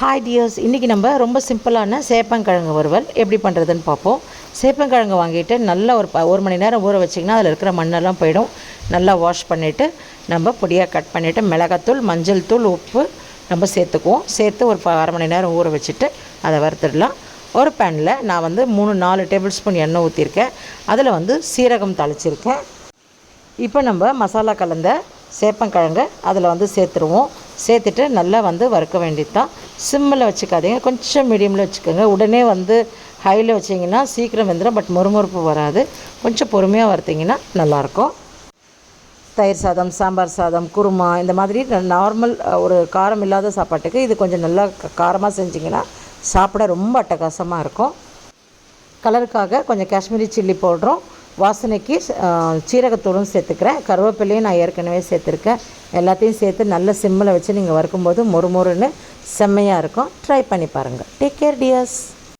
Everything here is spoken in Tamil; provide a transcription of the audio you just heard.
ஹாய் டியர்ஸ் இன்றைக்கி நம்ம ரொம்ப சிம்பிளான சேப்பங்கிழங்கு வறுவல். எப்படி பண்ணுறதுன்னு பார்ப்போம். சேப்பங்கிழங்கு வாங்கிட்டு நல்லா ஒரு ப ஒரு மணி நேரம் ஊற வச்சிங்கன்னா அதில் இருக்கிற மண்ணெல்லாம் போயிடும். நல்லா வாஷ் பண்ணிவிட்டு நம்ம பொடியாக கட் பண்ணிவிட்டு மிளகாத்தூள் மஞ்சள் தூள் உப்பு நம்ம சேர்த்துக்குவோம். சேர்த்து ஒரு ப- அரை மணி நேரம் ஊற வச்சுட்டு அதை வறுத்துடலாம். ஒரு பேனில் நான் வந்து மூணு நாலு டேபிள் ஸ்பூன் எண்ணெய் ஊற்றிருக்கேன் அதில் வந்து சீரகம் தாளிச்சிருக்கேன் இப்போ நம்ம மசாலா கலந்த சேப்பங்கிழங்கு அதில் வந்து சேர்த்துருவோம். சேர்த்துட்டு நல்லா வந்து வறுக்க வேண்டியது தான் சிம்மில் வச்சுக்காதீங்க. கொஞ்சம் மீடியமில் வச்சுக்கோங்க. உடனே வந்து ஹையில் வச்சிங்கன்னா சீக்கிரம் வெந்துடும் பட் மொறுமொறுப்பு வராது. கொஞ்சம் பொறுமையாக வறுத்தீங்கன்னா நல்லாயிருக்கும். தயிர் சாதம் சாம்பார் சாதம் குருமா இந்த மாதிரி நார்மல் ஒரு காரம் இல்லாத சாப்பாட்டுக்கு இது கொஞ்சம் நல்லா காரமாக செஞ்சிங்கன்னா சாப்பிட ரொம்ப அட்டகாசமாக இருக்கும். கலருக்காக கொஞ்சம் காஷ்மீரி சில்லி போடுறோம் வாசனைக்கு சீரகத்தூளும் சேர்த்துக்கிறேன். கருவேப்பிலையும் நான் ஏற்கனவே சேர்த்துருக்கேன். எல்லாத்தையும் சேர்த்து நல்ல சிம்மில் வச்சு நீங்கள் வறுக்கும்போது மொறு மொறுன்னு செம்மையாக இருக்கும். ட்ரை பண்ணி பாருங்கள் டேக் கேர் டியர்ஸ்